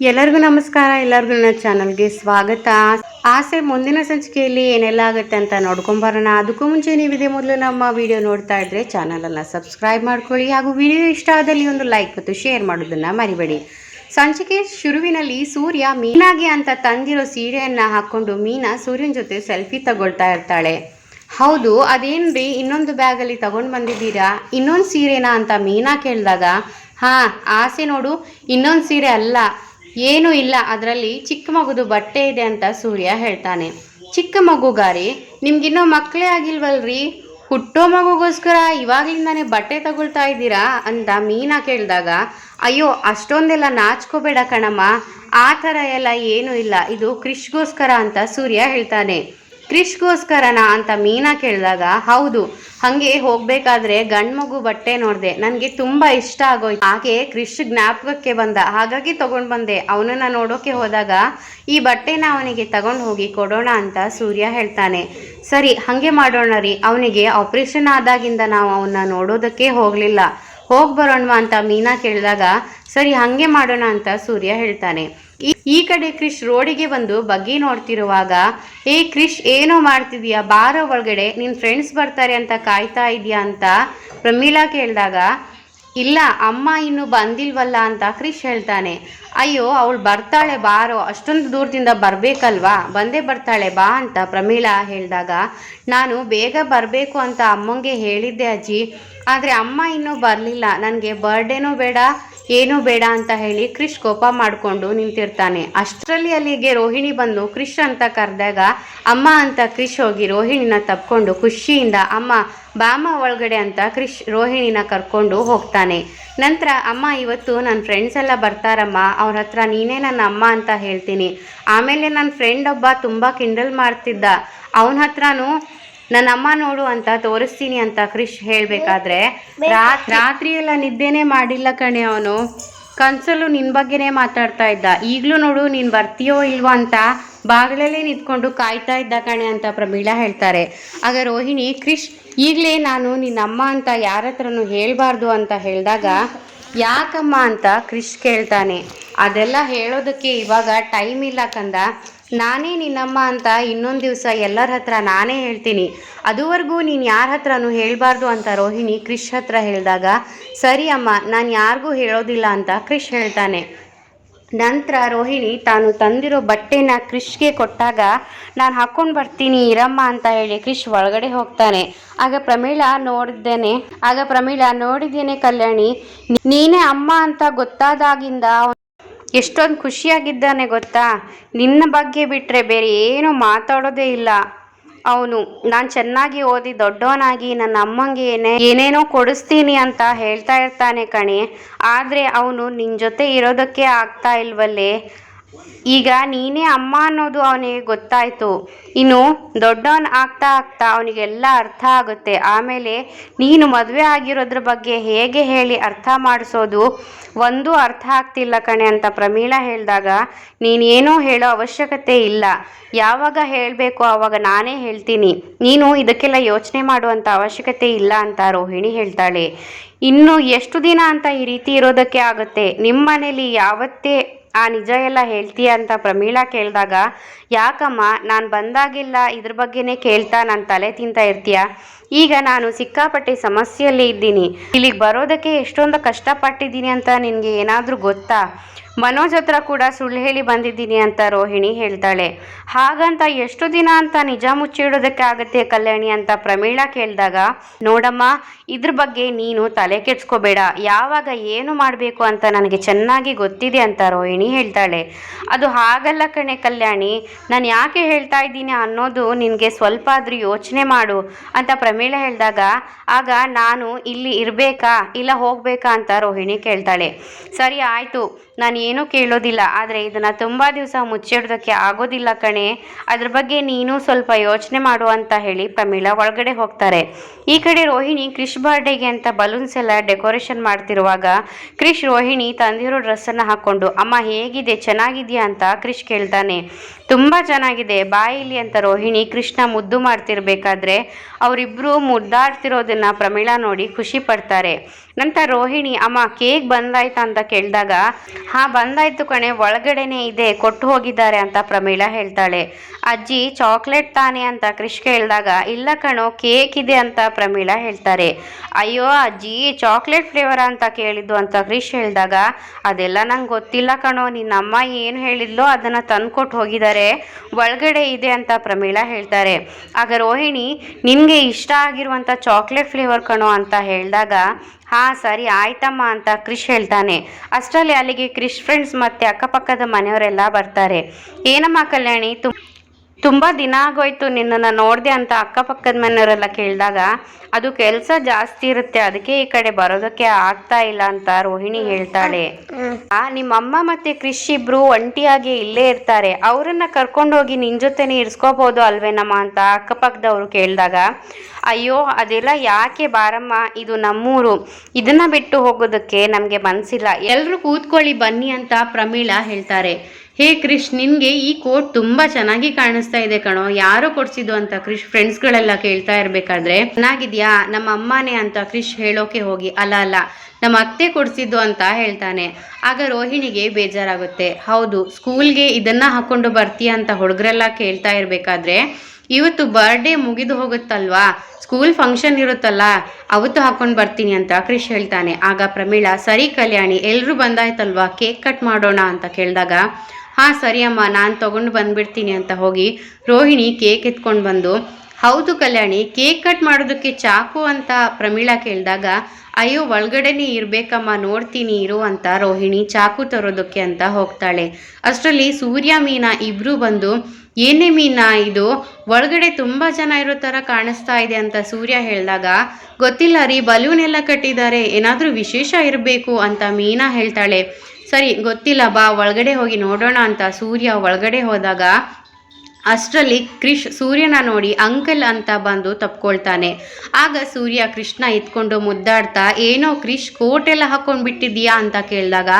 ಎಲ್ಲರಿಗೂ ನಮಸ್ಕಾರ, ಎಲ್ಲರಿಗೂ ನನ್ನ ಚಾನಲ್ಗೆ ಸ್ವಾಗತ. ಆಸೆ ಮುಂದಿನ ಸಂಚಿಕೆಯಲ್ಲಿ ಏನೆಲ್ಲ ಆಗುತ್ತೆ ಅಂತ ನೋಡ್ಕೊಂಬರೋಣ ಅದಕ್ಕೂ ಮುಂಚೆ ನೀವು ಇದೇ ಮೊದಲು ನಮ್ಮ ವಿಡಿಯೋ ನೋಡ್ತಾ ಇದ್ರೆ ಚಾನಲನ್ನು ಸಬ್ಸ್ಕ್ರೈಬ್ ಮಾಡ್ಕೊಳ್ಳಿ ಹಾಗೂ ವಿಡಿಯೋ ಇಷ್ಟ ಆದಲ್ಲಿ ಒಂದು ಲೈಕ್ ಮತ್ತು ಶೇರ್ ಮಾಡೋದನ್ನು ಮರಿಬೇಡಿ. ಸಂಚಿಕೆ ಶುರುವಿನಲ್ಲಿ ಸೂರ್ಯ ಮೀನಾಗೆ ಅಂತ ತಂದಿರೋ ಸೀರೆಯನ್ನು ಹಾಕ್ಕೊಂಡು ಮೀನಾ ಸೂರ್ಯನ ಜೊತೆ ಸೆಲ್ಫಿ ತಗೊಳ್ತಾ ಇರ್ತಾಳೆ. ಹೌದು, ಅದೇನ್ರಿ? ಇನ್ನೊಂದು ಬ್ಯಾಗಲ್ಲಿ ತಗೊಂಡು ಬಂದಿದ್ದೀರಾ? ಇನ್ನೊಂದು ಸೀರೆನಾ ಅಂತ ಮೀನಾ ಕೇಳಿದಾಗ, ಹಾ, ಆಸೆ ನೋಡು, ಇನ್ನೊಂದು ಸೀರೆ ಅಲ್ಲ. ಏನೂ ಇಲ್ಲ, ಅದರಲ್ಲಿ ಚಿಕ್ಕ ಮಗುದು ಬಟ್ಟೆ ಇದೆ ಅಂತ ಸೂರ್ಯ ಹೇಳ್ತಾನೆ. ಚಿಕ್ಕ ಮಗುಗಾರಿ ನಿಮ್ಗಿನ್ನೂ ಮಕ್ಕಳೇ ಆಗಿಲ್ವಲ್ರಿ? ಹುಟ್ಟೋ ಮಗುಗೋಸ್ಕರ ಇವಾಗ್ಲಿಂದಾನೇ ಬಟ್ಟೆ ತಗೊಳ್ತಾ ಇದ್ದೀರಾ ಅಂತ ಮೀನಾ ಕೇಳಿದಾಗ, ಅಯ್ಯೋ, ಅಷ್ಟೊಂದೆಲ್ಲ ನಾಚ್ಕೋಬೇಡ ಕಣಮ್ಮ, ಆ ಥರ ಎಲ್ಲ ಏನೂ ಇಲ್ಲ, ಇದು ಕೃಷ್ಗೋಸ್ಕರ ಅಂತ ಸೂರ್ಯ ಹೇಳ್ತಾನೆ. ಕ್ರಿಶ್ಗೋಸ್ಕರನ ಅಂತ ಮೀನಾ ಕೇಳಿದಾಗ, ಹೌದು, ಹಾಗೆ ಹೋಗ್ಬೇಕಾದ್ರೆ ಗಂಡು ಮಗು ಬಟ್ಟೆ ನೋಡಿದೆ, ನನಗೆ ತುಂಬ ಇಷ್ಟ ಆಗೋಯ್ತು. ಹಾಗೆ ಕ್ರಿಶ್ ಜ್ಞಾಪಕಕ್ಕೆ ಬಂದ, ಹಾಗಾಗಿ ತಗೊಂಡು ಬಂದೆ, ಅವನನ್ನ ನೋಡೋಕೆ ಹೋದಾಗ ಈ ಬಟ್ಟೆನ ಅವನಿಗೆ ತಗೊಂಡು ಹೋಗಿ ಕೊಡೋಣ ಅಂತ ಸೂರ್ಯ ಹೇಳ್ತಾನೆ. ಸರಿ, ಹಾಗೆ ಮಾಡೋಣ ರೀ, ಅವನಿಗೆ ಆಪರೇಷನ್ ಆದಾಗಿಂದ ನಾವು ಅವನ್ನ ನೋಡೋದಕ್ಕೆ ಹೋಗಲಿಲ್ಲ. ಹೋಗಿ ಬರೋಣವಾ, ಅಂತ ಮೀನಾ ಕೇಳಿದಾಗ ಸರಿ, ಹಾಗೆ ಮಾಡೋಣ ಅಂತ ಸೂರ್ಯ ಹೇಳ್ತಾನೆ. ಈ- ಕಡೆ ಕ್ರಿಶ್ ರೋಡಿಗೆ ಬಂದು ಬಗ್ಗಿ ನೋಡ್ತಿರುವಾಗ, ಏ ಕ್ರಿಶ್, ಏನೋ ಮಾಡ್ತಿದೀಯಾ? ಬಾರೋ ಒಳಗಡೆ ನಿನ್ನ ಫ್ರೆಂಡ್ಸ್ ಬರ್ತಾರೆ ಅಂತ ಕಾಯ್ತಾ ಇದೀಯಾ? ಅಂತ ಪ್ರಮೀಳಾ ಕೇಳಿದಾಗ, ಇಲ್ಲ, ಅಮ್ಮ ಇನ್ನು ಬಂದಿಲ್ವಲ್ಲ? ಅಂತ ಕ್ರಿಶ್ ಹೇಳ್ತಾನೆ. ಅಯ್ಯೋ, ಅವಳು ಬರ್ತಾಳೆ, ಬಾರೋ. ಅಷ್ಟೊಂದು ದೂರದಿಂದ ಬರಬೇಕಲ್ವಾ? ಬಂದೇ ಬರ್ತಾಳೆ, ಬಾ ಅಂತ ಪ್ರಮೀಳಾ ಹೇಳಿದಾಗ, ನಾನು ಬೇಗ ಬರಬೇಕು ಅಂತ ಅಮ್ಮಂಗೆ ಹೇಳಿದ್ದೆ ಅಜ್ಜಿ. ಆದರೆ ಅಮ್ಮ ಇನ್ನೂ ಬರಲಿಲ್ಲ. ನನಗೆ ಬರ್ಡೇನೂ ಬೇಡ. ಏನೂ ಬೇಡ ಅಂತ ಹೇಳಿ ಕ್ರಿಶ್ ಕೋಪ ಮಾಡಿಕೊಂಡು ನಿಂತಿರ್ತಾನೆ. ಅಷ್ಟರಲ್ಲಿ ಅಲ್ಲಿಗೆ ರೋಹಿಣಿ ಬಂದು ಕ್ರಿಶ್ ಅಂತ ಕರೆದಾಗ ಅಮ್ಮ ಅಂತ ಕ್ರಿಶ್ ಹೋಗಿ ರೋಹಿಣಿನ ತಪ್ಕೊಂಡು ಖುಷಿಯಿಂದ ಅಮ್ಮ ಬಾಮ ಒಳಗಡೆ ಅಂತ ಕ್ರಿಶ್ ರೋಹಿಣಿನ ಕರ್ಕೊಂಡು ಹೋಗ್ತಾನೆ. ನಂತರ ಅಮ್ಮ ಇವತ್ತು ನನ್ನ ಫ್ರೆಂಡ್ಸ್ ಎಲ್ಲ ಬರ್ತಾರಮ್ಮ, ಅವ್ರ ಹತ್ರ ನೀನೇ ನನ್ನ ಅಮ್ಮ ಅಂತ ಹೇಳ್ತೀನಿ. ಆಮೇಲೆ ನನ್ನ ಫ್ರೆಂಡ್ ಒಬ್ಬ ತುಂಬ ಕಿಂಡಲ್ ಮಾಡ್ತಿದ್ದ. ಅವನ ಹತ್ರನೂ ನನ್ನ ಅಮ್ಮ ನೋಡು ಅಂತ ತೋರಿಸ್ತೀನಿ ಅಂತ ಕ್ರಿಶ್ ಹೇಳಬೇಕಾದ್ರೆ ರಾತ್ರಿ ಎಲ್ಲ ನಿದ್ದೆನೇ ಮಾಡಿಲ್ಲ ಕಣೆ ಅವನು. ಕನ್ಸಲ್ಲೂ ನಿನ್ನ ಬಗ್ಗೆನೇ ಮಾತಾಡ್ತಾ ಇದ್ದ. ಈಗಲೂ ನೋಡು ನೀನು ಬರ್ತೀಯೋ ಇಲ್ವೋ ಅಂತ ಬಾಗಿಲಲ್ಲೇ ನಿಂತ್ಕೊಂಡು ಕಾಯ್ತಾ ಇದ್ದ ಕಣೆ ಅಂತ ಪ್ರಮೀಳಾ ಹೇಳ್ತಾರೆ. ಆಗ ರೋಹಿಣಿ ಕ್ರಿಶ್ ಈಗಲೇ ನಾನು ನಿನ್ನ ಅಮ್ಮ ಅಂತ ಯಾರ ಹತ್ರನೂ ಹೇಳಬಾರ್ದು ಅಂತ ಹೇಳಿದಾಗ ಯಾಕಮ್ಮ? ಅಂತ ಕ್ರಿಶ್ ಕೇಳ್ತಾನೆ. ಅದೆಲ್ಲ ಹೇಳೋದಕ್ಕೆ ಇವಾಗ ಟೈಮ್ ಇಲ್ಲ ಕಂದ. ನಾನೇ ನಿನ್ನಮ್ಮ ಅಂತ ಇನ್ನೊಂದು ದಿವಸ ಎಲ್ಲರ ಹತ್ರ ನಾನೇ ಹೇಳ್ತೀನಿ. ಅದುವರೆಗೂ ನೀನು ಯಾರ ಹತ್ರನೂ ಹೇಳಬಾರ್ದು ಅಂತ ರೋಹಿಣಿ ಕ್ರಿಶ್ ಹತ್ರ ಹೇಳಿದಾಗ, ಸರಿ ಅಮ್ಮ, ನಾನು ಯಾರಿಗೂ ಹೇಳೋದಿಲ್ಲ ಅಂತ ಕ್ರಿಶ್ ಹೇಳ್ತಾನೆ. ನಂತರ ರೋಹಿಣಿ ತಾನು ತಂದಿರೋ ಬಟ್ಟೆನ ಕ್ರಿಶ್ಗೆ ಕೊಟ್ಟಾಗ, ನಾನು ಹಾಕ್ಕೊಂಡು ಬರ್ತೀನಿ, ಇರಮ್ಮ ಅಂತ ಹೇಳಿ ಕ್ರಿಶ್ ಒಳಗಡೆ ಹೋಗ್ತಾನೆ. ಆಗ ಪ್ರಮೀಳಾ ನೋಡಿದ್ದೇನೆ ಆಗ ಪ್ರಮೀಳಾ, ನೋಡಿದ್ದೇನೆ ಕಲ್ಯಾಣಿ ನೀನೇ ಅಮ್ಮ ಅಂತ ಗೊತ್ತಾದಾಗಿಂದ ಎಷ್ಟೊಂದು ಖುಷಿಯಾಗಿದ್ದಾನೆ ಗೊತ್ತಾ? ನಿನ್ನ ಬಗ್ಗೆ ಬಿಟ್ಟರೆ ಬೇರೆ ಏನು ಮಾತಾಡೋದೇ ಇಲ್ಲ. ಅವನು, ನಾನು ಚೆನ್ನಾಗಿ ಓದಿ ದೊಡ್ಡವನಾಗಿ ನನ್ನ ಅಮ್ಮಂಗೆ ಏನೇ, ಏನೇನೋ ಕೊಡಿಸ್ತೀನಿ ಅಂತ ಹೇಳ್ತಾ ಇರ್ತಾನೆ ಕಣೆ. ಆದರೆ ಅವನು ನಿನ್ನ ಜೊತೆ ಇರೋದಕ್ಕೆ ಆಗ್ತಾ ಇಲ್ವಲ್ಲೇ? ಈಗ ನೀನೇ ಅಮ್ಮ ಅನ್ನೋದು ಅವನಿಗೆ ಗೊತ್ತಾಯ್ತು. ಇನ್ನು ದೊಡ್ಡವನ್ ಆಗ್ತಾ ಆಗ್ತಾ ಅವನಿಗೆಲ್ಲ ಅರ್ಥ ಆಗುತ್ತೆ. ಆಮೇಲೆ ನೀನು ಮದುವೆ ಆಗಿರೋದ್ರ ಬಗ್ಗೆ ಹೇಗೆ ಹೇಳಿ ಅರ್ಥ ಮಾಡಿಸೋದು? ಒಂದೂ ಅರ್ಥ ಆಗ್ತಿಲ್ಲ ಕಣೆ ಅಂತ ಪ್ರಮೀಳಾ ಹೇಳಿದಾಗ ನೀನೇನೋ ಹೇಳೋ ಅವಶ್ಯಕತೆ ಇಲ್ಲ. ಯಾವಾಗ ಹೇಳಬೇಕು ಆವಾಗ ನಾನೇ ಹೇಳ್ತೀನಿ. ನೀನು ಇದಕ್ಕೆಲ್ಲ ಯೋಚನೆ ಮಾಡುವಂಥ ಅವಶ್ಯಕತೆ ಇಲ್ಲ ಅಂತ ರೋಹಿಣಿ ಹೇಳ್ತಾಳೆ. ಇನ್ನು ಎಷ್ಟು ದಿನ ಅಂತ ಈ ರೀತಿ ಇರೋದಕ್ಕೆ ಆಗುತ್ತೆ? ನಿಮ್ಮ ಮನೇಲಿ ಯಾವತ್ತೇ ಆ ನಿಜ ಎಲ್ಲ ಹೇಳ್ತೀಯ ಅಂತ ಪ್ರಮೀಳಾ ಕೇಳಿದಾಗ, ಯಾಕಮ್ಮ, ನಾನು ಬಂದಾಗಿಲ್ಲ, ಇದ್ರ ಬಗ್ಗೆನೇ ಕೇಳ್ತಾ ನಾನು ತಲೆ ತಿಂತಾ ಇರ್ತೀಯ? ಈಗ ನಾನು ಸಿಕ್ಕಾಪಟ್ಟೆ ಸಮಸ್ಯೆಯಲ್ಲೇ ಇದ್ದೀನಿ. ಇಲ್ಲಿಗೆ ಬರೋದಕ್ಕೆ ಎಷ್ಟೊಂದು ಕಷ್ಟಪಟ್ಟಿದ್ದೀನಿ ಅಂತ ನಿನಗೆ ಏನಾದರೂ ಗೊತ್ತಾ? ಮನೋಜ್ ಹತ್ರ ಕೂಡ ಸುಳ್ಳು ಹೇಳಿ ಬಂದಿದ್ದೀನಿ ಅಂತ ರೋಹಿಣಿ ಹೇಳ್ತಾಳೆ. ಹಾಗಂತ ಎಷ್ಟು ದಿನ ಅಂತ ನಿಜ ಮುಚ್ಚಿಡೋದಕ್ಕೆ ಆಗುತ್ತೆ ಕಲ್ಯಾಣಿ ಅಂತ ಪ್ರಮೀಳಾ ಕೇಳಿದಾಗ, ನೋಡಮ್ಮ, ಇದ್ರ ಬಗ್ಗೆ ನೀನು ತಲೆ ಕೆಡ್ಸ್ಕೋಬೇಡ. ಯಾವಾಗ ಏನು ಮಾಡಬೇಕು ಅಂತ ನನಗೆ ಚೆನ್ನಾಗಿ ಗೊತ್ತಿದೆ ಅಂತ ರೋಹಿಣಿ ಹೇಳ್ತಾಳೆ. ಅದು ಹಾಗಲ್ಲ ಕಣೆ ಕಲ್ಯಾಣಿ. ನಾನು ಯಾಕೆ ಹೇಳ್ತಾ ಇದ್ದೀನಿ ಅನ್ನೋದು ನಿನಗೆ ಸ್ವಲ್ಪ ಆದರೂ ಯೋಚನೆ ಮಾಡು ಅಂತ ಪ್ರಮೀಳಾ ಹೇಳಿದಾಗ, ಆಗ ನಾನು ಇಲ್ಲಿ ಇರಬೇಕಾ? ಇಲ್ಲ ಹೋಗಬೇಕಾ ಅಂತ ರೋಹಿಣಿ ಕೇಳ್ತಾಳೆ. ಸರಿ ಆಯಿತು, ನಾನು ಏನೂ ಕೇಳೋದಿಲ್ಲ, ಆದರೆ ಇದನ್ನು ತುಂಬ ದಿವಸ ಮುಚ್ಚಿಡೋದಕ್ಕೆ ಆಗೋದಿಲ್ಲ ಕಣೆ. ಅದ್ರ ಬಗ್ಗೆ ನೀನು ಸ್ವಲ್ಪ ಯೋಚನೆ ಮಾಡು ಅಂತ ಹೇಳಿ ಪ್ರಮೀಳ ಒಳಗಡೆ ಹೋಗ್ತಾರೆ. ಈ ಕಡೆ ರೋಹಿಣಿ ಕ್ರಿಶ್ ಬರ್ಡೇಗೆ ಅಂತ ಬಲೂನ್ಸ್ ಎಲ್ಲ ಡೆಕೋರೇಷನ್ ಮಾಡ್ತಿರುವಾಗ ಕ್ರಿಶ್ ರೋಹಿಣಿ ತಂದಿರೋ ಡ್ರೆಸ್ಸನ್ನು ಹಾಕ್ಕೊಂಡು, ಅಮ್ಮ ಹೇಗಿದೆ? ಚೆನ್ನಾಗಿದೆಯಾ? ಅಂತ ಕ್ರಿಶ್ ಕೇಳ್ತಾನೆ. ತುಂಬ ಚೆನ್ನಾಗಿದೆ. ಬಾಯಿಲಿ ಅಂತ ರೋಹಿಣಿ ಕೃಷ್ಣ ಮುದ್ದು ಮಾಡ್ತಿರ್ಬೇಕಾದ್ರೆ, ಅವರಿಬ್ರು ಇಬ್ರು ಮುದ್ದಾಡ್ತಿರೋದನ್ನ ಪ್ರಮೀಳಾ ನೋಡಿ ಖುಷಿ ಪಡ್ತಾರೆ. ನಂತರ ರೋಹಿಣಿ, ಅಮ್ಮ, ಕೇಕ್ ಬಂದಾಯ್ತಾ? ಅಂತ ಕೇಳಿದಾಗ, ಹಾ, ಬಂದಾಯ್ತು ಕಣೆ, ಒಳಗಡೆನೆ ಇದೆ, ಕೊಟ್ಟು ಹೋಗಿದ್ದಾರೆ ಅಂತ ಪ್ರಮೀಳಾ ಹೇಳ್ತಾಳೆ. ಅಜ್ಜಿ, ಚಾಕ್ಲೇಟ್ ತಾನೆ? ಅಂತ ಕ್ರಿಶ್ ಕೇಳಿದಾಗ, ಇಲ್ಲ ಕಣೋ, ಕೇಕ್ ಇದೆ ಅಂತ ಪ್ರಮೀಳಾ ಹೇಳ್ತಾರೆ. ಅಯ್ಯೋ ಅಜ್ಜಿ, ಚಾಕ್ಲೇಟ್ ಫ್ಲೇವರ್ ಅಂತ ಕೇಳಿದ್ದು ಅಂತ ಕ್ರಿಶ್ ಹೇಳಿದಾಗ, ಅದೆಲ್ಲ ನಂಗೆ ಗೊತ್ತಿಲ್ಲ ಕಣೋ ನಿನ್ನ ಅಮ್ಮ ಏನು ಹೇಳಿದ್ಲೋ ಅದನ್ನು ತಂದ್ಕೊಟ್ಟು ಹೋಗಿದ್ದಾರೆ, ಒಳಗಡೆ ಇದೆ ಅಂತ ಪ್ರಮೀಳಾ ಹೇಳ್ತಾರೆ. ಆಗ ರೋಹಿಣಿ, ನಿನಗೆ ಇಷ್ಟ ಆಗಿರುವಂಥ ಚಾಕ್ಲೇಟ್ ಫ್ಲೇವರ್ ಕಣೋ ಅಂತ ಹೇಳಿದಾಗ, ಹಾಂ, ಸರಿ ಆಯ್ತಮ್ಮ ಅಂತ ಕ್ರಿಶ್ ಹೇಳ್ತಾನೆ. ಅಷ್ಟರಲ್ಲಿ ಅಲ್ಲಿಗೆ ಕ್ರಿಶ್ ಫ್ರೆಂಡ್ಸ್ ಮತ್ತು ಅಕ್ಕಪಕ್ಕದ ಮನೆಯವರೆಲ್ಲ ಬರ್ತಾರೆ. ಏನಮ್ಮ ಕಲ್ಯಾಣಿ ತು ತುಂಬ ದಿನ ಆಗೋಯ್ತು ನಿನ್ನನ್ನ ನೋಡ್ದೆ ಅಂತ ಅಕ್ಕಪಕ್ಕದ ಮನೆಯವರೆಲ್ಲ ಕೇಳಿದಾಗ ಅದು ಕೆಲಸ ಜಾಸ್ತಿ ಇರುತ್ತೆ ಅದಕ್ಕೆ ಈ ಕಡೆ ಬರೋದಕ್ಕೆ ಆಗ್ತಾ ಇಲ್ಲ ಅಂತ ರೋಹಿಣಿ ಹೇಳ್ತಾಳೆ. ಆ, ನಿಮ್ಮಮ್ಮ ಮತ್ತೆ ಕೃಷಿ ಇಬ್ರು ಒಂಟಿಯಾಗಿ ಇಲ್ಲೇ ಇರ್ತಾರೆ. ಅವರನ್ನ ಕರ್ಕೊಂಡೋಗಿ ನಿನ್ ಜೊತೆನೆ ಇರ್ಸ್ಕೋಬಹುದು ಅಲ್ವೇನಮ್ಮ ಅಂತ ಅಕ್ಕಪಕ್ಕದವ್ರು ಕೇಳಿದಾಗ ಅಯ್ಯೋ ಅದೆಲ್ಲ ಯಾಕೆ ಬಾರಮ್ಮ ಇದು ನಮ್ಮೂರು. ಇದನ್ನ ಬಿಟ್ಟು ಹೋಗೋದಕ್ಕೆ ನಮಗೆ ಮನ್ಸಿಲ್ಲ. ಎಲ್ರು ಕೂತ್ಕೊಳ್ಳಿ ಬನ್ನಿ ಅಂತ ಪ್ರಮೀಳಾ ಹೇಳ್ತಾರೆ. ಹೇ ಕ್ರಿಶ್ ನಿನಗೆ ಈ ಕೋಟ್ ತುಂಬಾ ಚೆನ್ನಾಗಿ ಕಾಣಿಸ್ತಾ ಇದೆ ಕಣೋ. ಯಾರೋ ಕೊಡ್ಸಿದ್ದು ಅಂತ ಕ್ರಿಶ್ ಫ್ರೆಂಡ್ಸ್ಗಳೆಲ್ಲ ಕೇಳ್ತಾ ಇರ್ಬೇಕಾದ್ರೆ, ಚೆನ್ನಾಗಿದ್ಯಾ? ನಮ್ಮ ಅಮ್ಮನೇ ಅಂತ ಕ್ರಿಶ್ ಹೇಳೋಕೆ ಹೋಗಿ. ಅಲ್ಲ ಅಲ್ಲ, ನಮ್ಮ ಅತ್ತೆ ಕೊಡಿಸಿದ್ದು ಅಂತ ಹೇಳ್ತಾನೆ. ಆಗ ರೋಹಿಣಿಗೆ ಬೇಜಾರಾಗುತ್ತೆ. ಹೌದು ಸ್ಕೂಲ್ಗೆ ಇದನ್ನ ಹಾಕೊಂಡು ಬರ್ತೀಯ ಅಂತ ಹುಡುಗರೆಲ್ಲ ಕೇಳ್ತಾ ಇರ್ಬೇಕಾದ್ರೆ ಇವತ್ತು ಬರ್ಡೇ ಮುಗಿದು ಹೋಗುತ್ತಲ್ವಾ? ಸ್ಕೂಲ್ ಫಂಕ್ಷನ್ ಇರುತ್ತಲ್ಲ, ಅವತ್ತು ಹಾಕೊಂಡು ಬರ್ತೀನಿ ಅಂತ ಕ್ರಿಶ್ ಹೇಳ್ತಾನೆ. ಆಗ ಪ್ರಮೀಳಾ, ಸರಿ ಕಲ್ಯಾಣಿ ಎಲ್ಲರೂ ಬಂದಾಯ್ತಲ್ವಾ? ಕೇಕ್ ಕಟ್ ಮಾಡೋಣ ಅಂತ ಕೇಳಿದಾಗ, ಹಾಂ ಸರಿ ಅಮ್ಮ ನಾನು ತೊಗೊಂಡು ಬಂದ್ಬಿಡ್ತೀನಿ ಅಂತ ಹೋಗಿ ರೋಹಿಣಿ ಕೇಕ್ ಎತ್ಕೊಂಡು ಬಂದು, ಹೌದು ಕಲ್ಯಾಣಿ, ಕೇಕ್ ಕಟ್ ಮಾಡೋದಕ್ಕೆ ಚಾಕು ಅಂತ ಪ್ರಮೀಳಾ ಕೇಳಿದಾಗ, ಅಯ್ಯೋ, ಒಳಗಡೆನೇ ಇರ್ಬೇಕಮ್ಮ, ನೋಡ್ತೀನಿ, ಇರು ಅಂತ ರೋಹಿಣಿ ಚಾಕು ತರೋದಕ್ಕೆ ಅಂತ ಹೋಗ್ತಾಳೆ. ಅಷ್ಟರಲ್ಲಿ ಸೂರ್ಯ, ಮೀನಾ ಇಬ್ರು ಬಂದು ಏನೇ ಮೀನಾ ಇದು? ಒಳಗಡೆ ತುಂಬ ಜನ ಇರೋ ತರ ಕಾಣಿಸ್ತಾ ಇದೆ ಅಂತ ಸೂರ್ಯ ಹೇಳಿದಾಗ, ಗೊತ್ತಿಲ್ಲ ರೀ ಬಲೂನ್ ಎಲ್ಲ ಕಟ್ಟಿದ್ದಾರೆ, ಏನಾದರೂ ವಿಶೇಷ ಇರಬೇಕು ಅಂತ ಮೀನಾ ಹೇಳ್ತಾಳೆ. ಸರಿ, ಗೊತ್ತಿಲ್ಲ ಬಾ, ಒಳಗಡೆ ಹೋಗಿ ನೋಡೋಣ ಅಂತ ಸೂರ್ಯ ಒಳಗಡೆ ಹೋದಾಗ ಅಷ್ಟರಲ್ಲಿ ಕ್ರಿಶ್ ಸೂರ್ಯನ ನೋಡಿ ಅಂಕಲ್ ಅಂತ ಬಂದು ತಪ್ಕೊಳ್ತಾನೆ. ಆಗ ಸೂರ್ಯ ಕೃಷ್ಣ ಎತ್ಕೊಂಡು ಮುದ್ದಾಡ್ತಾ, ಏನೋ ಕ್ರಿಶ್ ಎಲ್ಲ ಹಾಕೊಂಡು ಬಿಟ್ಟಿದ್ಯಾ ಅಂತ ಕೇಳಿದಾಗ,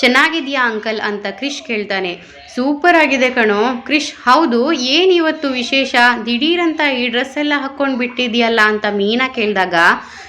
ಚೆನ್ನಾಗಿದೆಯಾ ಅಂಕಲ್? ಅಂತ ಕ್ರಿಶ್ ಕೇಳ್ತಾನೆ. ಸೂಪರ್ ಆಗಿದೆ ಕಣೋ. ಕ್ರಿಶ್ ಹೌದು, ಏನು ಇವತ್ತು ವಿಶೇಷ? ದಿಢೀರಂತ ಈ ಡ್ರೆಸ್ ಎಲ್ಲ ಹಾಕೊಂಡು ಬಿಟ್ಟಿದ್ಯಲ್ಲ ಅಂತ ಮೀನಾ ಕೇಳಿದಾಗ,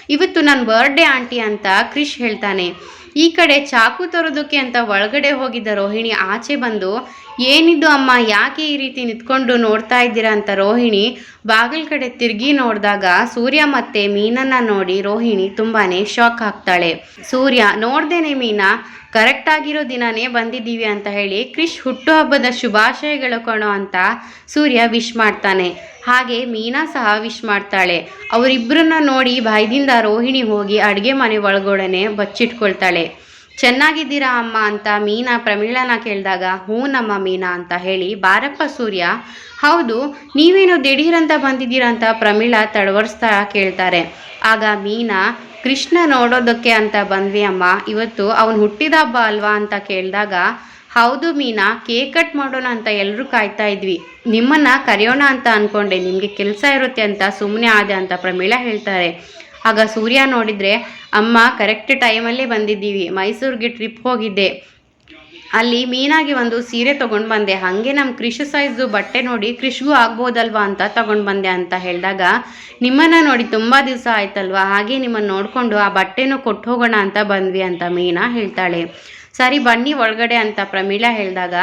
ಇವತ್ತು ನನ್ನ ಬರ್ಡೇ ಆಂಟಿ ಅಂತ ಕ್ರಿಶ್ ಹೇಳ್ತಾನೆ. ಈ ಕಡೆ ಚಾಕು ತರೋದಕ್ಕೆ ಅಂತ ಒಳಗಡೆ ಹೋಗಿದ್ದ ರೋಹಿಣಿ ಆಚೆ ಬಂದು ಏನಿದು ಅಮ್ಮ? ಯಾಕೆ ಈ ರೀತಿ ನಿಂತ್ಕೊಂಡು ನೋಡ್ತಾ ಇದ್ದೀರಾ ಅಂತ ರೋಹಿಣಿ ಬಾಗಿಲ್ ಕಡೆ ತಿರುಗಿ ನೋಡಿದಾಗ ಸೂರ್ಯ ಮತ್ತೆ ಮೀನನ್ನ ನೋಡಿ ರೋಹಿಣಿ ತುಂಬಾನೇ ಶಾಕ್ ಆಗ್ತಾಳೆ. ಸೂರ್ಯ, ನೋಡ್ದೇನೆ ಮೀನಾ? ಕರೆಕ್ಟ್ ಆಗಿರೋ ದಿನನೇ ಬಂದಿದ್ದೀವಿ ಅಂತ ಹೇಳಿ ಕ್ರಿಶ್ ಹುಟ್ಟುಹಬ್ಬದ ಶುಭಾಶಯಗಳು ಕಣೋ ಅಂತ ಸೂರ್ಯ ವಿಶ್ ಮಾಡ್ತಾನೆ. ಹಾಗೆ ಮೀನಾ ಸಹ ವಿಶ್ ಮಾಡ್ತಾಳೆ. ಅವರಿಬ್ಬರನ್ನ ನೋಡಿ ಭಯದಿಂದ ರೋಹಿಣಿ ಹೋಗಿ ಅಡುಗೆ ಮನೆ ಒಳಗೊಡನೆ ಬಚ್ಚಿಟ್ಕೊಳ್ತಾಳೆ. ಚೆನ್ನಾಗಿದ್ದೀರಾ ಅಮ್ಮ ಅಂತ ಮೀನಾ ಪ್ರಮೀಳನ ಕೇಳಿದಾಗ ಹ್ಞೂ ನಮ್ಮ ಮೀನಾ ಅಂತ ಹೇಳಿ ಬಾರಪ್ಪ ಸೂರ್ಯ, ಹೌದು, ನೀವೇನು ದಿಢೀರಂತ ಬಂದಿದ್ದೀರಾ ಅಂತ ಪ್ರಮೀಳಾ ತಡವರ್ಸ್ತಾ ಕೇಳ್ತಾರೆ. ಆಗ ಮೀನಾ, ಕೃಷ್ಣ ನೋಡೋದಕ್ಕೆ ಅಂತ ಬಂದ್ವಿ ಅಮ್ಮ, ಇವತ್ತು ಅವನು ಹುಟ್ಟಿದ ಹಬ್ಬ ಅಲ್ವಾ ಅಂತ ಕೇಳಿದಾಗ, ಹೌದು ಮೀನಾ, ಕೇಕ್ ಕಟ್ ಮಾಡೋಣ ಅಂತ ಎಲ್ಲರೂ ಕಾಯ್ತಾ ಇದ್ವಿ. ನಿಮ್ಮನ್ನ ಕರೆಯೋಣ ಅಂತ ಅನ್ಕೊಂಡೆ, ನಿಮಗೆ ಕೆಲಸ ಇರುತ್ತೆ ಅಂತ ಸುಮ್ಮನೆ ಆದೆ ಅಂತ ಪ್ರಮೀಳಾ ಹೇಳ್ತಾರೆ. ಆಗ ಸೂರ್ಯ ನೋಡಿದರೆ, ಅಮ್ಮ ಕರೆಕ್ಟ್ ಟೈಮಲ್ಲೇ ಬಂದಿದ್ದೀವಿ. ಮೈಸೂರಿಗೆ ಟ್ರಿಪ್ ಹೋಗಿದ್ದೆ. ಅಲ್ಲಿ ಮೀನಾಗಿ ಒಂದು ಸೀರೆ ತೊಗೊಂಡು ಬಂದೆ. ಹಾಗೆ ನಮ್ಮ ಕೃಷಿ ಸೈಜು ಬಟ್ಟೆ ನೋಡಿ ಕೃಷಿಗೂ ಆಗ್ಬೋದಲ್ವಾ ಅಂತ ತೊಗೊಂಡು ಬಂದೆ ಅಂತ ಹೇಳಿದಾಗ, ನಿಮ್ಮನ್ನು ನೋಡಿ ತುಂಬ ದಿವಸ ಆಯ್ತಲ್ವಾ? ಹಾಗೆ ನಿಮ್ಮನ್ನು ನೋಡಿಕೊಂಡು ಆ ಬಟ್ಟೆನೂ ಕೊಟ್ಟು ಹೋಗೋಣ ಅಂತ ಬಂದ್ವಿ ಅಂತ ಮೀನಾ ಹೇಳ್ತಾಳೆ. ಸರಿ ಬನ್ನಿ ಒಳಗಡೆ ಅಂತ ಪ್ರಮೀಳಾ ಹೇಳಿದಾಗ,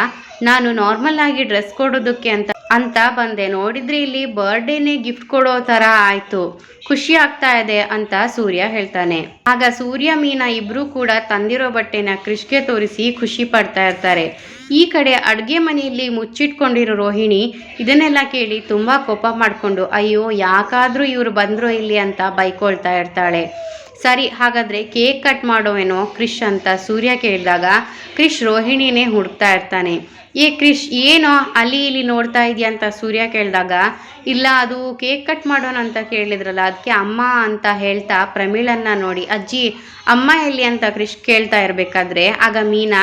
ನಾನು ನಾರ್ಮಲ್ ಆಗಿ ಡ್ರೆಸ್ ಕೊಡೋದಕ್ಕೆ ಅಂತ ಅಂತ ಬಂದೆ. ನೋಡಿದ್ರೆ ಇಲ್ಲಿ ಬರ್ಡೇನೆ ಗಿಫ್ಟ್ ಕೊಡೋ ಥರ ಆಯ್ತು. ಖುಷಿ ಆಗ್ತಾ ಇದೆ ಅಂತ ಸೂರ್ಯ ಹೇಳ್ತಾನೆ. ಆಗ ಸೂರ್ಯ, ಮೀನಾ ಇಬ್ರು ಕೂಡ ತಂದಿರೋ ಬಟ್ಟೆನ ಕೃಷ್ಗೆ ತೋರಿಸಿ ಖುಷಿ ಪಡ್ತಾ ಇರ್ತಾರೆ. ಈ ಕಡೆ ಅಡುಗೆ ಮನೆಯಲ್ಲಿ ಮುಚ್ಚಿಟ್ಕೊಂಡಿರೋ ರೋಹಿಣಿ ಇದನ್ನೆಲ್ಲ ಕೇಳಿ ತುಂಬಾ ಕೋಪ ಮಾಡಿಕೊಂಡು, ಅಯ್ಯೋ, ಯಾಕಾದ್ರೂ ಇವ್ರು ಬಂದ್ರು ಇಲ್ಲಿ ಅಂತ ಬೈಕೊಳ್ತಾ ಇರ್ತಾಳೆ. ಸರಿ, ಹಾಗಾದರೆ ಕೇಕ್ ಕಟ್ ಮಾಡೋವೇನೋ ಕ್ರಿಶ್ ಅಂತ ಸೂರ್ಯ ಕೇಳಿದಾಗ ಕ್ರಿಶ್ ರೋಹಿಣಿನೇ ಹುಡುಕ್ತಾ ಇರ್ತಾನೆ. ಏ ಕ್ರಿಶ್, ಏನೋ ಅಲ್ಲಿ ಇಲ್ಲಿ ನೋಡ್ತಾ ಇದೆಯಾ ಅಂತ ಸೂರ್ಯ ಕೇಳಿದಾಗ, ಇಲ್ಲ, ಅದು ಕೇಕ್ ಕಟ್ ಮಾಡೋಣ ಅಂತ ಕೇಳಿದ್ರಲ್ಲ, ಅದಕ್ಕೆ ಅಮ್ಮ ಅಂತ ಹೇಳ್ತಾ ಪ್ರಮೀಳನ್ನ ನೋಡಿ, ಅಜ್ಜಿ, ಅಮ್ಮ ಎಲ್ಲಿ ಅಂತ ಕ್ರಿಶ್ ಕೇಳ್ತಾ ಇರಬೇಕಾದ್ರೆ, ಆಗ ಮೀನಾ,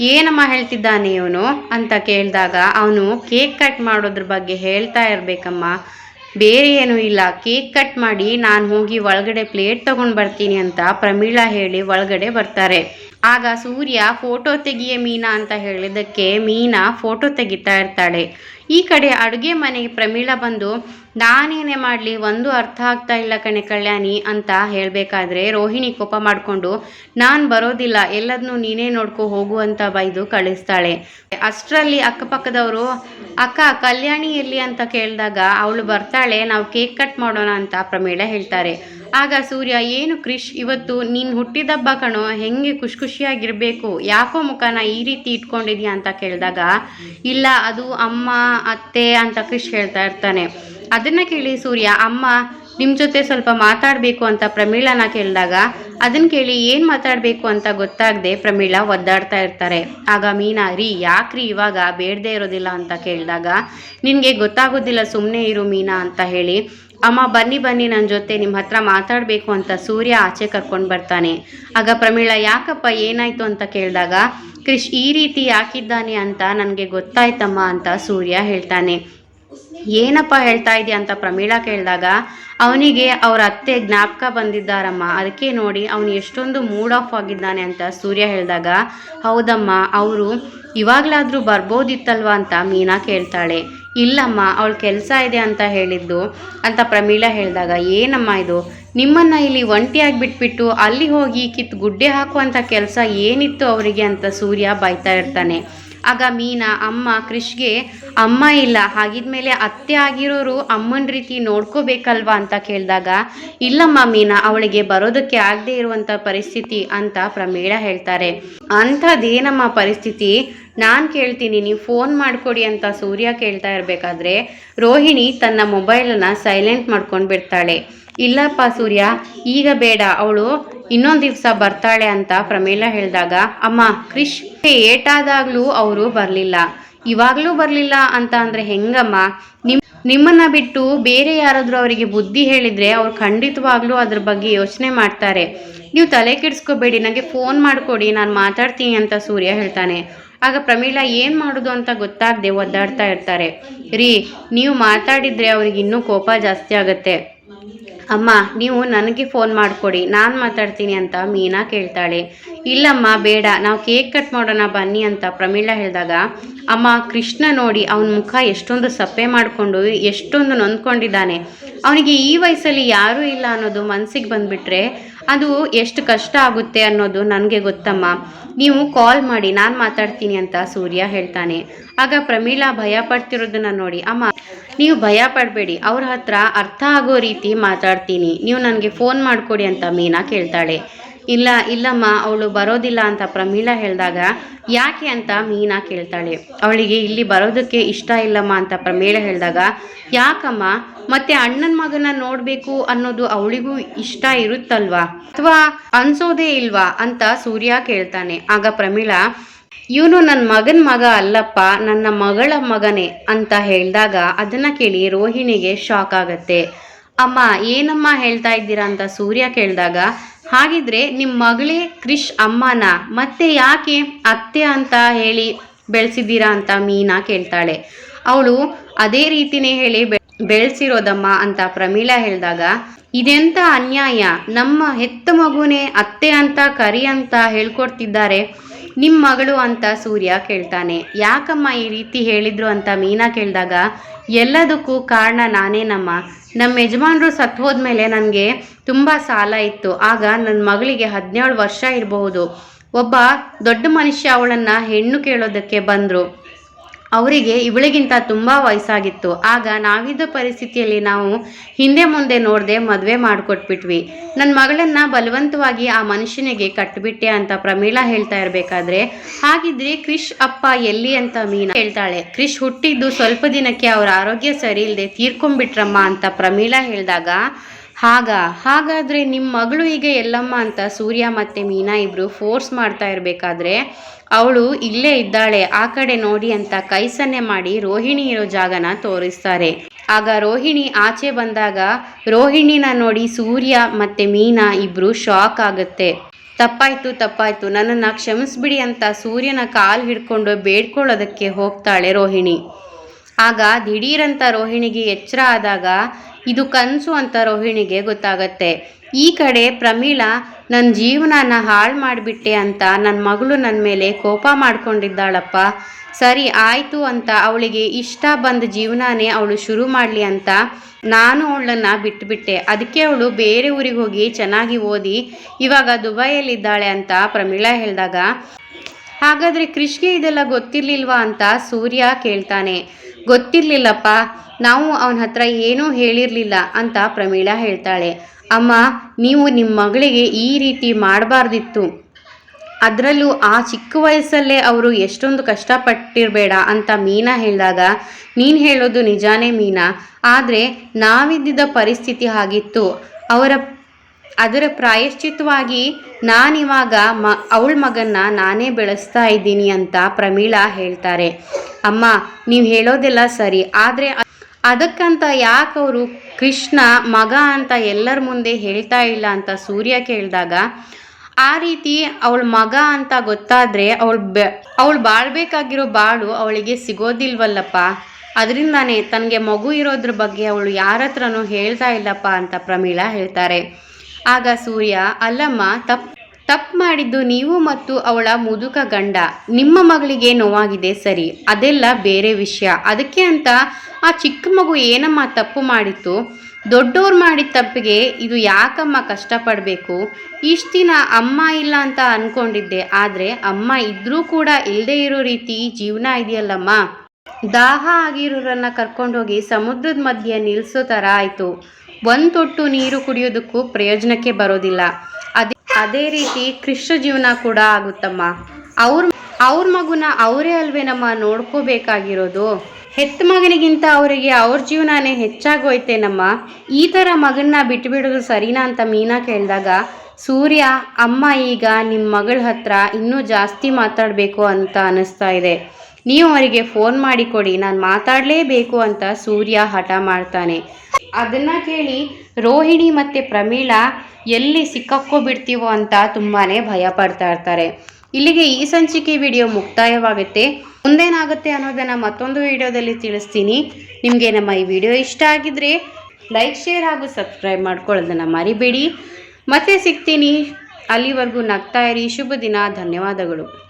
ಏನಮ್ಮ ಹೇಳ್ತಿದ್ದಾನೆ ಇವನು ಅಂತ ಕೇಳಿದಾಗ, ಅವನು ಕೇಕ್ ಕಟ್ ಮಾಡೋದ್ರ ಬಗ್ಗೆ ಹೇಳ್ತಾ ಇರಬೇಕಮ್ಮ. ಬೇರೆ ಏನೂ ಇಲ್ಲ. ಕೇಕ್ ಕಟ್ ಮಾಡಿ ನಾನು ಹೋಗಿ ಒಳಗಡೆ ಪ್ಲೇಟ್ ತಗೊಂಡು ಬರ್ತೀನಿ ಅಂತ ಪ್ರಮೀಳಾ ಹೇಳಿ ಒಳಗಡೆ ಬರ್ತಾರೆ. ಆಗ ಸೂರ್ಯ ಫೋಟೋ ತೆಗಿಯೇ ಮೀನಾ ಅಂತ ಹೇಳಿದ್ದಕ್ಕೆ ಮೀನಾ ಫೋಟೋ ತೆಗಿತಾ ಇರ್ತಾಳೆ. ಈ ಕಡೆ ಅಡುಗೆ ಮನೆಗೆ ಪ್ರಮೀಳಾ ಬಂದು ನಾನೇನೇ ಮಾಡಲಿ, ಒಂದು ಅರ್ಥ ಆಗ್ತಾ ಇಲ್ಲ ಕಣೆ ಕಲ್ಯಾಣಿ ಅಂತ ಹೇಳಬೇಕಾದ್ರೆ ರೋಹಿಣಿ ಕೋಪ ಮಾಡಿಕೊಂಡು, ನಾನು ಬರೋದಿಲ್ಲ ಎಲ್ಲದನ್ನೂ ನೀನೇ ನೋಡ್ಕೊ ಹೋಗು ಅಂತ ಬೈದು ಕಳಿಸ್ತಾಳೆ. ಅಷ್ಟರಲ್ಲಿ ಅಕ್ಕಪಕ್ಕದವರು, ಅಕ್ಕ, ಕಲ್ಯಾಣಿ ಎಲ್ಲಿ? ಅಂತ ಕೇಳಿದಾಗ ಅವಳು ಬರ್ತಾಳೆ, ನಾವು ಕೇಕ್ ಕಟ್ ಮಾಡೋಣ ಅಂತ ಪ್ರಮೇಳ ಹೇಳ್ತಾರೆ. ಆಗ ಸೂರ್ಯ, ಏನು ಕ್ರಿಶ್, ಇವತ್ತು ನೀನು ಹುಟ್ಟಿದಬ್ಬ ಕಣೋ, ಹೆಂಗೆ ಖುಷಿ ಖುಷಿಯಾಗಿರಬೇಕು? ಯಾಕೋ ಮುಖನ ಈ ರೀತಿ ಇಟ್ಕೊಂಡಿದ್ಯಾ? ಅಂತ ಕೇಳಿದಾಗ, ಇಲ್ಲ, ಅದು ಅಮ್ಮ, ಅತ್ತೆ ಅಂತ ಕ್ರಿಶ್ ಹೇಳ್ತಾ ಇರ್ತಾನೆ. ಅದನ್ನ ಕೇಳಿ ಸೂರ್ಯ, ಅಮ್ಮ ನಿಮ್ಮ ಜೊತೆ ಸ್ವಲ್ಪ ಮಾತಾಡಬೇಕು ಅಂತ ಪ್ರಮೀಳನ ಕೇಳಿದಾಗ ಅದನ್ನ ಕೇಳಿ ಏನು ಮಾತಾಡಬೇಕು ಅಂತ ಗೊತ್ತಾಗದೆ ಪ್ರಮೀಳ ಒದ್ದಾಡ್ತಾ ಇರ್ತಾರೆ. ಆಗ ಮೀನಾ ರೀ ಯಾಕ್ರಿ ಇವಾಗ ಬೇಡದೇ ಇರೋದಿಲ್ಲ ಅಂತ ಕೇಳಿದಾಗ, ನಿನಗೆ ಗೊತ್ತಾಗೋದಿಲ್ಲ ಸುಮ್ಮನೆ ಇರು ಮೀನಾ ಅಂತ ಹೇಳಿ, ಅಮ್ಮ, ಬನ್ನಿ ಬನ್ನಿ ನನ್ನ ಜೊತೆ ನಿಮ್ಮ ಹತ್ರ ಮಾತಾಡಬೇಕು ಅಂತ ಸೂರ್ಯ ಆಚೆ ಕರ್ಕೊಂಡು ಬರ್ತಾನೆ. ಆಗ ಪ್ರಮೀಳ, ಯಾಕಪ್ಪ ಏನಾಯ್ತು ಅಂತ ಕೇಳಿದಾಗ, ಕ್ರಿಶ್ ಈ ರೀತಿ ಯಾಕಿದ್ದಾನೆ ಅಂತ ನನಗೆ ಗೊತ್ತಾಯ್ತಮ್ಮ ಅಂತ ಸೂರ್ಯ ಹೇಳ್ತಾನೆ. ಏನಪ್ಪ ಹೇಳ್ತಾ ಇದೆಯಾ ಅಂತ ಪ್ರಮೀಳಾ ಕೇಳಿದಾಗ, ಅವನಿಗೆ ಅವ್ರ ಅತ್ತೆ ಜ್ಞಾಪಕ ಬಂದಿದ್ದಾರಮ್ಮ, ಅದಕ್ಕೆ ನೋಡಿ ಅವನು ಎಷ್ಟೊಂದು ಮೂಡ್ ಆಫ್ ಆಗಿದ್ದಾನೆ ಅಂತ ಸೂರ್ಯ ಹೇಳಿದಾಗ, ಹೌದಮ್ಮ, ಅವರು ಇವಾಗಲಾದರೂ ಬರ್ಬೋದಿತ್ತಲ್ವಾ ಅಂತ ಮೀನಾ ಕೇಳ್ತಾಳೆ. ಇಲ್ಲಮ್ಮ, ಅವಳ ಕೆಲಸ ಇದೆ ಅಂತ ಹೇಳಿದ್ದು ಅಂತ ಪ್ರಮೀಳಾ ಹೇಳಿದಾಗ, ಏನಮ್ಮ ಇದು? ನಿಮ್ಮನ್ನು ಇಲ್ಲಿ ಒಂಟಿಯಾಗಿ ಬಿಟ್ಬಿಟ್ಟು ಅಲ್ಲಿ ಹೋಗಿ ಕಿತ್ತು ಗುಡ್ಡೆ ಹಾಕುವಂಥ ಕೆಲಸ ಏನಿತ್ತು ಅವರಿಗೆ ಅಂತ ಸೂರ್ಯ ಬೈತಾ ಇರ್ತಾನೆ. ಆಗ ಮೀನಾ, ಅಮ್ಮ ಕ್ರಿಶ್ಗೆ ಅಮ್ಮ ಇಲ್ಲ, ಹಾಗಿದ್ಮೇಲೆ ಅತ್ತೆ ಆಗಿರೋರು ಅಮ್ಮನ ರೀತಿ ನೋಡ್ಕೋಬೇಕಲ್ವಾ? ಅಂತ ಕೇಳಿದಾಗ, ಇಲ್ಲಮ್ಮ ಮೀನಾ, ಅವಳಿಗೆ ಬರೋದಕ್ಕೆ ಆಗದೆ ಇರುವಂಥ ಪರಿಸ್ಥಿತಿ, ಅಂತ ಪ್ರಮೇಳ ಹೇಳ್ತಾರೆ. ಅಂಥದ್ದೇನಮ್ಮ ಪರಿಸ್ಥಿತಿ? ನಾನು ಕೇಳ್ತೀನಿ, ನೀವು ಫೋನ್ ಮಾಡಿಕೊಡಿ ಅಂತ ಸೂರ್ಯ ಕೇಳ್ತಾ ಇರಬೇಕಾದ್ರೆ, ರೋಹಿಣಿ ತನ್ನ ಮೊಬೈಲನ್ನು ಸೈಲೆಂಟ್ ಮಾಡ್ಕೊಂಡು ಬಿಡ್ತಾಳೆ ಇಲ್ಲಪ್ಪ ಸೂರ್ಯ, ಈಗ ಬೇಡ, ಅವಳು ಇನ್ನೊಂದು ದಿವಸ ಬರ್ತಾಳೆ ಅಂತ ಪ್ರಮೀಳ ಹೇಳಿದಾಗ, ಅಮ್ಮ, ಕ್ರಿಶ್ ಏಟಾದಾಗ್ಲೂ ಅವರು ಬರಲಿಲ್ಲ. ಇವಾಗಲೂ ಬರಲಿಲ್ಲ ಅಂತ ಅಂದರೆ ಹೆಂಗಮ್ಮ? ನಿಮ್, ನಿಮ್ಮನ್ನ ಬಿಟ್ಟು ಬೇರೆ ಯಾರಾದರೂ ಅವರಿಗೆ ಬುದ್ಧಿ ಹೇಳಿದರೆ ಅವ್ರು ಖಂಡಿತವಾಗ್ಲೂ ಅದ್ರ ಬಗ್ಗೆ ಯೋಚನೆ ಮಾಡ್ತಾರೆ. ನೀವು ತಲೆ ಕೆಡಿಸ್ಕೋಬೇಡಿ ನನಗೆ ಫೋನ್ ಮಾಡಿಕೊಡಿ, ನಾನು ಮಾತಾಡ್ತೀನಿ ಅಂತ ಸೂರ್ಯ ಹೇಳ್ತಾನೆ. ಆಗ ಪ್ರಮೀಳ ಏನು ಮಾಡೋದು ಅಂತ ಗೊತ್ತಾಗದೆ ಒದ್ದಾಡ್ತಾ ಇರ್ತಾರೆ. ರೀ, ನೀವು ಮಾತಾಡಿದರೆ ಅವ್ರಿಗೆ ಇನ್ನೂ ಕೋಪ ಜಾಸ್ತಿ ಆಗುತ್ತೆ. ಅಮ್ಮ, ನೀವು ನನಗೆ ಫೋನ್ ಮಾಡಿಕೊಡಿ. ನಾನು ಮಾತಾಡ್ತೀನಿ ಅಂತ ಮೀನಾ ಕೇಳ್ತಾಳೆ. ಇಲ್ಲಮ್ಮ, ಬೇಡ. ನಾವು ಕೇಕ್ ಕಟ್ ಮಾಡೋಣ, ಬನ್ನಿ ಅಂತ ಪ್ರಮೀಳಾ ಹೇಳಿದಾಗ, ಅಮ್ಮ, ಕೃಷ್ಣ ನೋಡಿ ಅವನ ಮುಖ ಎಷ್ಟೊಂದು ಸಪ್ಪೆ ಮಾಡಿಕೊಂಡು, ಎಷ್ಟೊಂದು ನೊಂದ್ಕೊಂಡಿದ್ದಾನೆ. ಅವನಿಗೆ ಈ ವಯಸ್ಸಲ್ಲಿ ಯಾರೂ ಇಲ್ಲ ಅನ್ನೋದು ಮನಸ್ಸಿಗೆ ಬಂದುಬಿಟ್ರೆ ಅದು ಎಷ್ಟು ಕಷ್ಟ ಆಗುತ್ತೆ ಅನ್ನೋದು ನನಗೆ ಗೊತ್ತಮ್ಮ. ನೀವು ಕಾಲ್ ಮಾಡಿ, ನಾನು ಮಾತಾಡ್ತೀನಿ ಅಂತ ಸೂರ್ಯ ಹೇಳ್ತಾನೆ. ಆಗ ಪ್ರಮೀಳಾ ಭಯ ಪಡ್ತಿರೋದನ್ನ ನೋಡಿ, ಅಮ್ಮ, ನೀವು ಭಯ ಪಡಬೇಡಿ. ಅವ್ರ ಹತ್ರ ಅರ್ಥ ಆಗೋ ರೀತಿ ಮಾತಾಡ್ತೀನಿ. ನೀವು ನನಗೆ ಫೋನ್ ಮಾಡಿಕೊಡಿ ಅಂತ ಮೀನಾ ಕೇಳ್ತಾಳೆ. ಇಲ್ಲ, ಇಲ್ಲಮ್ಮ, ಅವಳು ಬರೋದಿಲ್ಲ ಅಂತ ಪ್ರಮೀಳಾ ಹೇಳಿದಾಗ, ಯಾಕೆ ಅಂತ ಮೀನಾ ಕೇಳ್ತಾಳೆ. ಅವಳಿಗೆ ಇಲ್ಲಿ ಬರೋದಕ್ಕೆ ಇಷ್ಟ ಇಲ್ಲಮ್ಮ ಅಂತ ಪ್ರಮೀಳಾ ಹೇಳಿದಾಗ, ಯಾಕಮ್ಮ, ಮತ್ತೆ ಅಣ್ಣನ ಮಗನ ನೋಡಬೇಕು ಅನ್ನೋದು ಅವಳಿಗೂ ಇಷ್ಟ ಇರುತ್ತಲ್ವಾ? ಅಥವಾ ಅನ್ಸೋದೇ ಇಲ್ವಾ? ಅಂತ ಸೂರ್ಯ ಕೇಳ್ತಾನೆ. ಆಗ ಪ್ರಮೀಳಾ, ಇವನು ನನ್ನ ಮಗನ ಮಗ ಅಲ್ಲಪ್ಪ, ನನ್ನ ಮಗಳ ಮಗನೇ ಅಂತ ಹೇಳಿದಾಗ, ಅದನ್ನು ಕೇಳಿ ರೋಹಿಣಿಗೆ ಶಾಕ್ ಆಗತ್ತೆ. ಅಮ್ಮ, ಏನಮ್ಮ ಹೇಳ್ತಾ ಇದ್ದೀರಾ? ಅಂತ ಸೂರ್ಯ ಕೇಳಿದಾಗ ಹಾಗಿದ್ರೆ ನಿಮ್ಮ ಮಗಳೇ ಕ್ರಿಶ್ ಅಮ್ಮನ, ಮತ್ತೆ ಯಾಕೆ ಅತ್ತೆ ಅಂತ ಹೇಳಿ ಬೆಳೆಸಿದ್ದೀರಾ ಅಂತ ಮೀನಾ ಕೇಳ್ತಾಳೆ. ಅವಳು ಅದೇ ರೀತಿನೇ ಹೇಳಿ ಬೆಳೆಸಿರೋದಮ್ಮ ಅಂತ ಪ್ರಮೀಳಾ ಹೇಳಿದಾಗ, ಇದೆಂತ ಅನ್ಯಾಯ? ನಮ್ಮ ಹೆತ್ತ ಮಗುನೇ ಅತ್ತೆ ಅಂತ, ಕರಿ ಅಂತ ಹೇಳ್ಕೊಡ್ತಿದ್ದಾರೆ. ನಿಮ್ಮ ಮಗಳು ಅಂತ ಸೂರ್ಯ ಕೇಳ್ತಾನೆ. ಯಾಕಮ್ಮ ಈ ರೀತಿ ಹೇಳಿದ್ರು ಅಂತ ಮೀನಾ ಕೇಳಿದಾಗ, ಎಲ್ಲದಕ್ಕೂ ಕಾರಣ ನಾನೇನಮ್ಮ ನಮ್ಮ. ಯಜಮಾನರು ಸತ್ತು ಹೋದ್ಮೇಲೆ ನನಗೆ ತುಂಬ ಸಾಲ ಇತ್ತು. ಆಗ ನನ್ನ ಮಗಳಿಗೆ ಹದಿನೇಳು ವರ್ಷ ಇರಬಹುದು. ಒಬ್ಬ ದೊಡ್ಡ ಮನುಷ್ಯ ಅವಳನ್ನು ಹೆಣ್ಣು ಕೇಳೋದಕ್ಕೆ ಬಂದರು. ಅವರಿಗೆ ಇವಳಿಗಿಂತ ತುಂಬ ವಯಸ್ಸಾಗಿತ್ತು. ಆಗ ನಾವಿದ್ದ ಪರಿಸ್ಥಿತಿಯಲ್ಲಿ ನಾವು ಹಿಂದೆ ಮುಂದೆ ನೋಡದೆ ಮದುವೆ ಮಾಡಿಕೊಟ್ಬಿಟ್ವಿ. ನನ್ನ ಮಗಳನ್ನ ಬಲವಂತವಾಗಿ ಆ ಮನುಷ್ಯನಿಗೆ ಕಟ್ಟಿಬಿಟ್ಟೆ ಅಂತ ಪ್ರಮೀಳಾ ಹೇಳ್ತಾ ಇರಬೇಕಾದ್ರೆ, ಹಾಗಿದ್ರೆ ಕ್ರಿಶ್ ಅಪ್ಪ ಎಲ್ಲಿ ಅಂತ ಮೀನಾ ಹೇಳ್ತಾಳೆ. ಕ್ರಿಶ್ ಹುಟ್ಟಿದ್ದು ಸ್ವಲ್ಪ ದಿನಕ್ಕೆ ಅವ್ರ ಆರೋಗ್ಯ ಸರಿ ಇಲ್ಲದೆ ತೀರ್ಕೊಂಡ್ಬಿಟ್ರಮ್ಮ ಅಂತ ಪ್ರಮೀಳಾ ಹೇಳಿದಾಗ ಹಾಗ, ಹಾಗಾದರೆ ನಿಮ್ಮ ಮಗಳು ಈಗ ಎಲ್ಲಮ್ಮ ಅಂತ ಸೂರ್ಯ ಮತ್ತು ಮೀನಾ ಇಬ್ಬರು ಫೋರ್ಸ್ ಮಾಡ್ತಾ ಇರಬೇಕಾದ್ರೆ ಅವಳು ಇಲ್ಲೇ ಇದ್ದಾಳೆ, ಆ ಕಡೆ ನೋಡಿ ಅಂತ ಕೈ ಸನ್ನೆ ಮಾಡಿ ರೋಹಿಣಿ ಇರೋ ಜಾಗನ ತೋರಿಸ್ತಾರೆ. ಆಗ ರೋಹಿಣಿ ಆಚೆ ಬಂದಾಗ ರೋಹಿಣಿನ ನೋಡಿ ಸೂರ್ಯ ಮತ್ತು ಮೀನಾ ಇಬ್ಬರು ಶಾಕ್ ಆಗುತ್ತೆ. ತಪ್ಪಾಯ್ತು ತಪ್ಪಾಯ್ತು, ನನ್ನನ್ನು ಕ್ಷಮಿಸ್ಬಿಡಿ ಅಂತ ಸೂರ್ಯನ ಕಾಲು ಹಿಡ್ಕೊಂಡು ಬೇಡ್ಕೊಳ್ಳೋದಕ್ಕೆ ಹೋಗ್ತಾಳೆ ರೋಹಿಣಿ. ಆಗ ದಿಢೀರಂತ ರೋಹಿಣಿಗೆ ಎಚ್ಚರ ಆದಾಗ ಇದು ಕನಸು ಅಂತ ರೋಹಿಣಿಗೆ ಗೊತ್ತಾಗತ್ತೆ. ಈ ಕಡೆ ಪ್ರಮೀಳಾ ನನ್ನ ಜೀವನನ ಹಾಳು ಮಾಡಿಬಿಟ್ಟೆ ಅಂತ ನನ್ನ ಮಗಳು ನನ್ನ ಮೇಲೆ ಕೋಪ ಮಾಡ್ಕೊಂಡಿದ್ದಾಳಪ್ಪ. ಸರಿ, ಆಯಿತು ಅಂತ ಅವಳಿಗೆ ಇಷ್ಟ ಬಂದ ಜೀವನನೇ ಅವಳು ಶುರು ಮಾಡಲಿ ಅಂತ ನಾನು ಅವಳನ್ನು ಬಿಟ್ಟುಬಿಟ್ಟೆ ಅದಕ್ಕೆ ಅವಳು ಬೇರೆ ಊರಿಗೆ ಹೋಗಿ ಚೆನ್ನಾಗಿ ಓದಿ ಇವಾಗ ದುಬೈಯಲ್ಲಿದ್ದಾಳೆ ಅಂತ ಪ್ರಮೀಳಾ ಹೇಳಿದಾಗ, ಹಾಗಾದರೆ ಕೃಷ್ಗೆ ಇದೆಲ್ಲ ಗೊತ್ತಿರಲಿಲ್ವಾ? ಅಂತ ಸೂರ್ಯ ಕೇಳ್ತಾನೆ. ಗೊತ್ತಿರಲಿಲ್ಲಪ್ಪ. ನಾವು ಅವನ ಹತ್ರ ಏನೂ ಹೇಳಿರಲಿಲ್ಲ ಅಂತ ಪ್ರಮೀಳಾ ಹೇಳ್ತಾಳೆ. ಅಮ್ಮ, ನೀವು ನಿಮ್ಮ ಮಗಳಿಗೆ ಈ ರೀತಿ ಮಾಡಬಾರ್ದಿತ್ತು. ಅದರಲ್ಲೂ ಆ ಚಿಕ್ಕ ವಯಸ್ಸಲ್ಲೇ ಅವರು ಎಷ್ಟೊಂದು ಕಷ್ಟಪಟ್ಟಿರಬೇಡ ಅಂತ ಮೀನಾ ಹೇಳಿದಾಗ, ನೀನು ಹೇಳೋದು ನಿಜಾನೇ ಮೀನಾ. ಆದರೆ ನಾವಿದ್ದಿದ್ದ ಪರಿಸ್ಥಿತಿ ಆಗಿತ್ತು ಅವರ ಅದರ ಪ್ರಾಯಶ್ಚಿತ್ವಾಗಿ ನಾನಿವಾಗ ಮ, ಅವಳ ಮಗನ್ನ ನಾನೇ ಬೆಳೆಸ್ತಾ ಇದ್ದೀನಿ ಅಂತ ಪ್ರಮೀಳಾ ಹೇಳ್ತಾರೆ. ಅಮ್ಮ, ನೀವು ಹೇಳೋದೆಲ್ಲ ಸರಿ, ಆದರೆ ಅದಕ್ಕಂತ ಯಾಕೆ ಅವರು ಕೃಷ್ಣ ಮಗ ಅಂತ ಎಲ್ಲರ ಮುಂದೆ ಹೇಳ್ತಾ ಇಲ್ಲ ಅಂತ ಸೂರ್ಯ ಕೇಳಿದಾಗ, ಆ ರೀತಿ ಅವಳ ಮಗ ಅಂತ ಗೊತ್ತಾದರೆ ಅವಳು ಬೆ, ಅವಳು ಬಾಳ್ಬೇಕಾಗಿರೋ ಬಾಳು ಅವಳಿಗೆ ಸಿಗೋದಿಲ್ವಲ್ಲಪ್ಪ. ಅದರಿಂದಾನೇ ತನಗೆ ಮಗು ಇರೋದ್ರ ಬಗ್ಗೆ ಅವಳು ಯಾರ ಹತ್ರನೂ ಹೇಳ್ತಾ ಇಲ್ಲಪ್ಪ ಅಂತ ಪ್ರಮೀಳಾ ಹೇಳ್ತಾರೆ. ಆಗ ಸೂರ್ಯ, ಅಲ್ಲಮ್ಮ ತಪ್ಪು ತಪ್ಪು ಮಾಡಿದ್ದು ನೀವು ಮತ್ತು ಅವಳ ಮುದುಕ ಗಂಡ. ನಿಮ್ಮ ಮಗಳಿಗೆ ನೋವಾಗಿದೆ, ಸರಿ. ಅದೆಲ್ಲ ಬೇರೆ ವಿಷಯ. ಅದಕ್ಕೆ ಅಂತ ಆ ಚಿಕ್ಕ ಮಗು ಏನಮ್ಮ ತಪ್ಪು ಮಾಡಿತ್ತು? ದೊಡ್ಡವ್ರು ಮಾಡಿದ ತಪ್ಪಿಗೆ ಇದು ಯಾಕಮ್ಮ ಕಷ್ಟಪಡಬೇಕು? ಇಷ್ಟು ದಿನ ಅಮ್ಮ ಇಲ್ಲ ಅಂತ ಅಂದ್ಕೊಂಡಿದ್ದೆ ಆದರೆ ಅಮ್ಮ ಇದ್ರೂ ಕೂಡ ಇಲ್ಲದೆ ಇರೋ ರೀತಿ ಜೀವನ ಇದೆಯಲ್ಲಮ್ಮ. ದಾಹ ಆಗಿರೋರನ್ನ ಕರ್ಕೊಂಡೋಗಿ ಸಮುದ್ರದ ಮಧ್ಯೆ ನಿಲ್ಲಿಸೋ ಥರ ಆಯಿತು. ಒಂದು ತೊಟ್ಟು ನೀರು ಕುಡಿಯೋದಕ್ಕೂ ಪ್ರಯೋಜನಕ್ಕೆ ಬರೋದಿಲ್ಲ. ಅದೇ ಅದೇ ರೀತಿ ಕೃಷ್ಣ ಜೀವನ ಕೂಡ ಆಗುತ್ತಮ್ಮ. ಅವ್ರ ಅವ್ರ ಮಗುನ ಅವರೇ ಅಲ್ವೇ ನಮ್ಮ ನೋಡ್ಕೋಬೇಕಾಗಿರೋದು. ಹೆತ್ತ ಮಗನಿಗಿಂತ ಅವರಿಗೆ ಅವ್ರ ಜೀವನನೇ ಹೆಚ್ಚಾಗೋಯ್ತೇನಮ್ಮ. ಈ ಥರ ಮಗನ್ನ ಬಿಟ್ಟುಬಿಡೋದು ಸರಿನಾ ಅಂತ ಮೀನಾ ಕೇಳಿದಾಗ, ಸೂರ್ಯ, ಅಮ್ಮ ಈಗ ನಿಮ್ಮ ಮಗಳ ಹತ್ರ ಇನ್ನೂ ಜಾಸ್ತಿ ಮಾತಾಡಬೇಕು ಅಂತ ಅನ್ನಿಸ್ತಾ ಇದೆ. ನೀವು ಅವರಿಗೆ ಫೋನ್ ಮಾಡಿ ಕೊಡಿ, ನಾನು ಮಾತಾಡಲೇಬೇಕು ಅಂತ ಸೂರ್ಯ ಹಠ ಮಾಡ್ತಾನೆ. ಅದನ್ನ ಕೇಳಿ ರೋಹಿಣಿ ಮತ್ತು ಪ್ರಮೀಳಾ, ಎಲ್ಲಿ ಸಿಕ್ಕಾಕ್ಕೋಬಿಡ್ತೀವೋ ಅಂತ ತುಂಬಾ ಭಯ ಪಡ್ತಾ ಇರ್ತಾರೆ. ಇಲ್ಲಿಗೆ ಈ ಸಂಚಿಕೆ ವಿಡಿಯೋ ಮುಕ್ತಾಯವಾಗುತ್ತೆ. ಮುಂದೇನಾಗುತ್ತೆ ಅನ್ನೋದನ್ನು ಮತ್ತೊಂದು ವಿಡಿಯೋದಲ್ಲಿ ತಿಳಿಸ್ತೀನಿ. ನಿಮಗೆ ನಮ್ಮ ಈ ವಿಡಿಯೋ ಇಷ್ಟ ಆಗಿದ್ರೆ ಲೈಕ್, ಶೇರ್ ಹಾಗೂ ಸಬ್ಸ್ಕ್ರೈಬ್ ಮಾಡ್ಕೊಳ್ಳೋದನ್ನು ಮರಿಬೇಡಿ. ಮತ್ತೆ ಸಿಗ್ತೀನಿ. ಅಲ್ಲಿವರೆಗೂ ನಗ್ತಾ ಇರಿ. ಶುಭ ದಿನ. ಧನ್ಯವಾದಗಳು.